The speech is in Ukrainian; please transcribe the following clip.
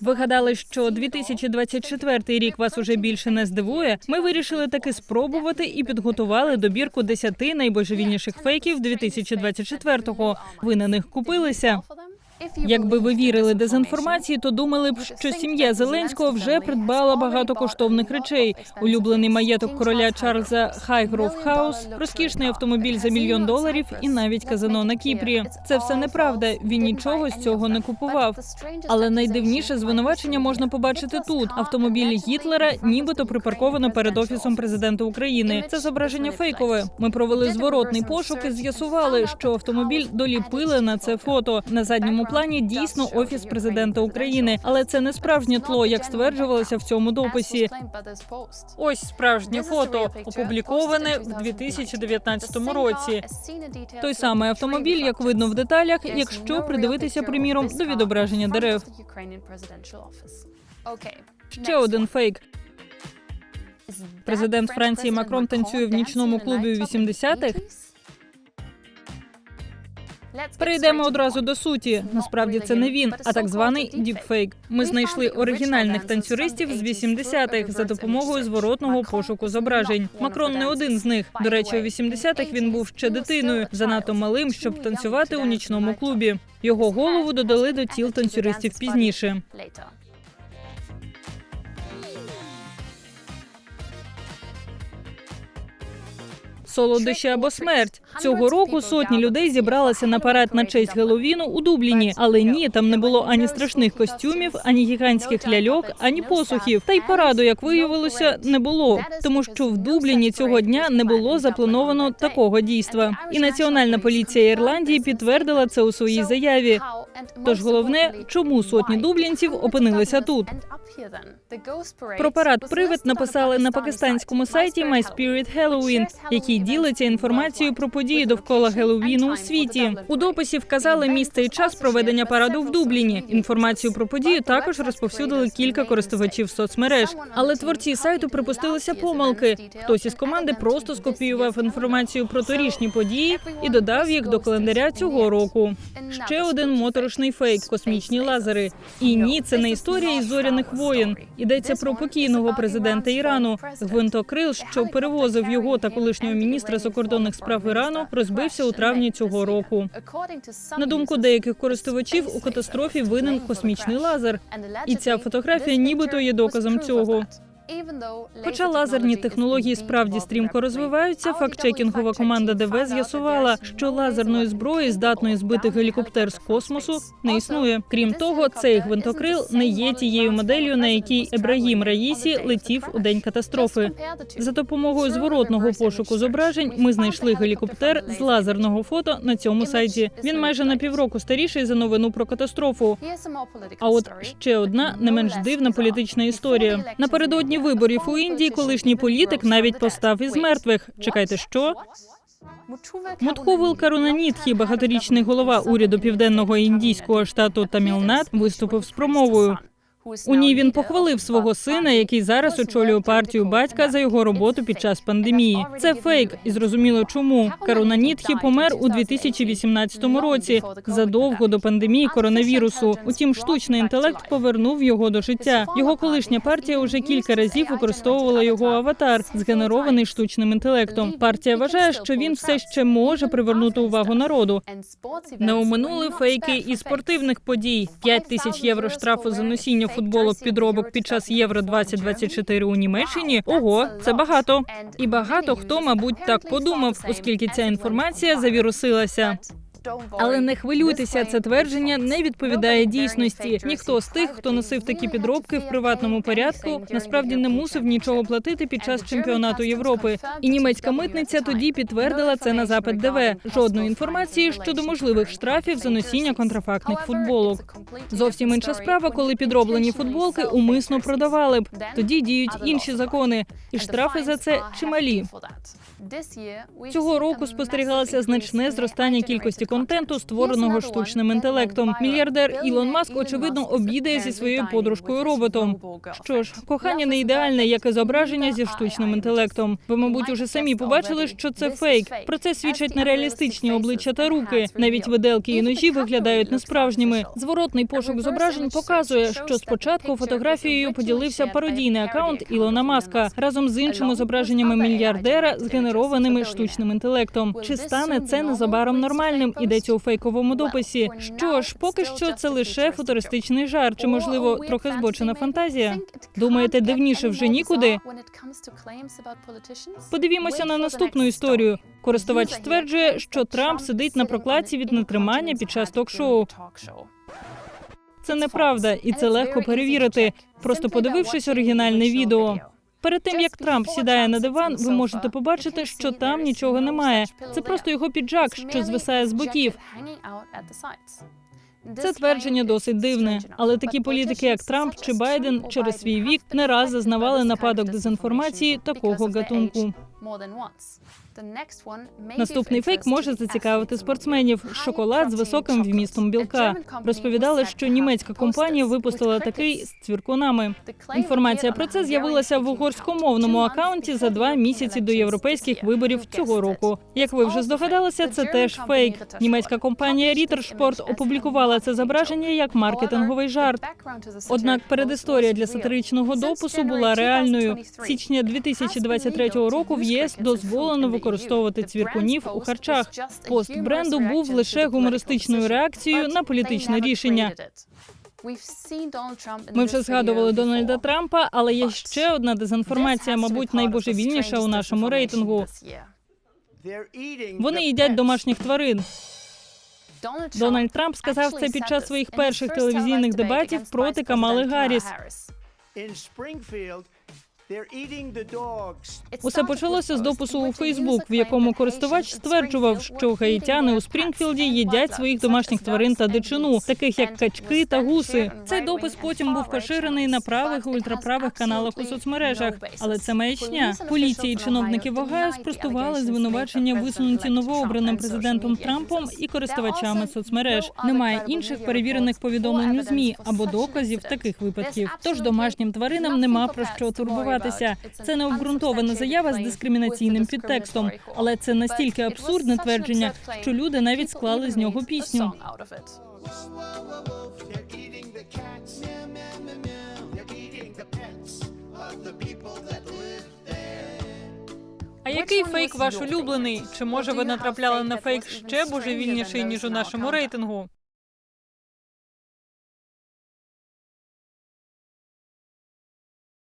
Ви гадали, що 2024 рік вас уже більше не здивує? Ми вирішили таки спробувати і підготували добірку 10 найбожевільніших фейків 2024-го. Ви на них купилися. Якби ви вірили дезінформації, то думали б, що сім'я Зеленського вже придбала багато коштовних речей. Улюблений маєток короля Чарльза Хайгров Хаус, розкішний автомобіль за мільйон доларів і навіть казино на Кіпрі. Це все неправда. Він нічого з цього не купував. Але найдивніше звинувачення можна побачити тут. Автомобіль Гітлера нібито припарковано перед офісом президента України. Це зображення фейкове. Ми провели зворотний пошук і з'ясували, що автомобіль доліпили на це фото. На задньому плані дійсно офіс президента України, але це не справжнє тло, як стверджувалося в цьому дописі. Ось справжнє фото, опубліковане в 2019 році. Той самий автомобіль, як видно в деталях, якщо придивитися, приміром, до відображення дерев. Ще один фейк. Президент Франції Макрон танцює в нічному клубі у 80-х? Перейдемо одразу до суті. Насправді це не він, а так званий діпфейк. Ми знайшли оригінальних танцюристів з 80-х за допомогою зворотного пошуку зображень. Макрон не один з них. До речі, у 80-х він був ще дитиною, занадто малим, щоб танцювати у нічному клубі. Його голову додали до тіл танцюристів пізніше. Солодощі або смерть цього року сотні людей зібралися на парад на честь Геловіну у Дубліні. Але ні, там не було ані страшних костюмів, ані гігантських ляльок, ані посухів. Та й параду, як виявилося, не було, тому що в Дубліні цього дня не було заплановано такого дійства. І національна поліція Ірландії підтвердила це у своїй заяві. Тож головне, чому сотні дублінців опинилися тут. Про парад привид написали на пакистанському сайті My Spirit Halloween, який ділиться інформацією про події довкола Геловіну у світі. У дописі вказали місце і час проведення параду в Дубліні. Інформацію про подію також розповсюдили кілька користувачів соцмереж. Але творці сайту припустилися помилки. Хтось із команди просто скопіював інформацію про торішні події і додав їх до календаря цього року. Ще один моторошний фейк космічні лазери. І ні, це не історія із зоряних воєн. Йдеться про покійного президента Ірану. Гвинтокрил, що перевозив його та колишнього міністра закордонних справ Ірану, розбився у травні цього року. На думку деяких користувачів, у катастрофі винен космічний лазер. І ця фотографія нібито є доказом цього. Хоча лазерні технології справді стрімко розвиваються, фактчекінгова команда ДВ з'ясувала, що лазерної зброї, здатної збити гелікоптер з космосу, не існує. Крім того, цей гвинтокрил не є тією моделлю, на якій Ебрагім Раїсі летів у день катастрофи. За допомогою зворотного пошуку зображень ми знайшли гелікоптер з лазерного фото на цьому сайті. Він майже на півроку старіший за новину про катастрофу. А от ще одна не менш дивна політична історія. Напередодні виборів у Індії колишній політик навіть постав із мертвих. Чекайте, що? Мутхувил Карунанітхі, багаторічний голова уряду південного індійського штату Тамілнад, виступив з промовою. У ній він похвалив свого сина, який зараз очолює партію батька за його роботу під час пандемії. Це фейк, і зрозуміло чому. Карунанітхі помер у 2018 році задовго до пандемії коронавірусу. Утім, штучний інтелект повернув його до життя. Його колишня партія уже кілька разів використовувала його аватар, згенерований штучним інтелектом. Партія вважає, що він все ще може привернути увагу народу. Не оминули фейки і спортивних подій. 5 тисяч євро штрафу за носіння футболок підробок під час євро 2024 у Німеччині. Ого, це багато. І багато хто, мабуть, так подумав, оскільки ця інформація завірусилася. Але не хвилюйтеся, це твердження не відповідає дійсності. Ніхто з тих, хто носив такі підробки в приватному порядку, насправді не мусив нічого платити під час чемпіонату Європи. І німецька митниця тоді підтвердила це на запит ДВ. Жодної інформації щодо можливих штрафів за носіння контрафактних футболок. Зовсім інша справа, коли підроблені футболки умисно продавали б. Тоді діють інші закони, і штрафи за це чималі. Цього року спостерігалося значне зростання кількості контенту, створеного штучним інтелектом. Мільярдер Ілон Маск очевидно обідає зі своєю подружкою роботом. Що ж, кохання не ідеальне, як і зображення зі штучним інтелектом. Ви, мабуть, уже самі побачили, що це фейк. Про це свідчать нереалістичні обличчя та руки. Навіть виделки і ножі виглядають несправжніми. Зворотний пошук зображень показує, що спочатку фотографією поділився пародійний акаунт Ілона Маска разом з іншими зображеннями мільярдера, згенерованими штучним інтелектом. Чи стане це незабаром нормальним? Ідеться у фейковому дописі. Що ж, поки що це лише футуристичний жарт, чи можливо трохи збочена фантазія. Думаєте, дивніше вже нікуди? Подивімося на наступну історію. Користувач стверджує, що Трамп сидить на прокладці від нетримання під час ток-шоу. Це неправда, і це легко перевірити, просто подивившись оригінальне відео. Перед тим як Трамп сідає на диван, ви можете побачити, що там нічого немає. Це просто його піджак, що звисає з боків. Це твердження досить дивне, але такі політики, як Трамп чи Байден, через свій вік не раз зазнавали нападок дезінформації такого гатунку. Наступний фейк може зацікавити спортсменів. Шоколад з високим вмістом білка. Розповідали, що німецька компанія випустила такий з цвіркунами. Інформація про це з'явилася в угорськомовному акаунті за два місяці до європейських виборів цього року. Як ви вже здогадалися, це теж фейк. Німецька компанія Рітершпорт опублікувала це зображення як маркетинговий жарт. Однак передісторія для сатиричного допису була реальною. Січня 2023 року в ЄС дозволено використовувати цвіркунів у харчах. Пост бренду був лише гумористичною реакцією на політичне рішення. Ми вже згадували Дональда Трампа, але є ще одна дезінформація, мабуть, найбожевільніша у нашому рейтингу. Вони їдять домашніх тварин. Дональд Трамп сказав це під час своїх перших телевізійних дебатів проти Камали Гарріс. Усе почалося з допису у Фейсбук, в якому користувач стверджував, що гаїтяни у Спрінгфілді їдять своїх домашніх тварин та дичину, таких як качки та гуси. Цей допис потім був поширений на правих і ультраправих каналах у соцмережах. Але це маячня. Поліція і чиновники в Огайо спростували звинувачення, висунуті новообраним президентом Трампом і користувачами соцмереж. Немає інших перевірених повідомлень у змі або доказів таких випадків. Тож домашнім тваринам нема про що турбуватися. Це не обґрунтована заява з дискримінаційним підтекстом, але це настільки абсурдне твердження, що люди навіть склали з нього пісню. А який фейк ваш улюблений? Чи може ви натрапляли на фейк ще божевільніший ніж у нашому рейтингу?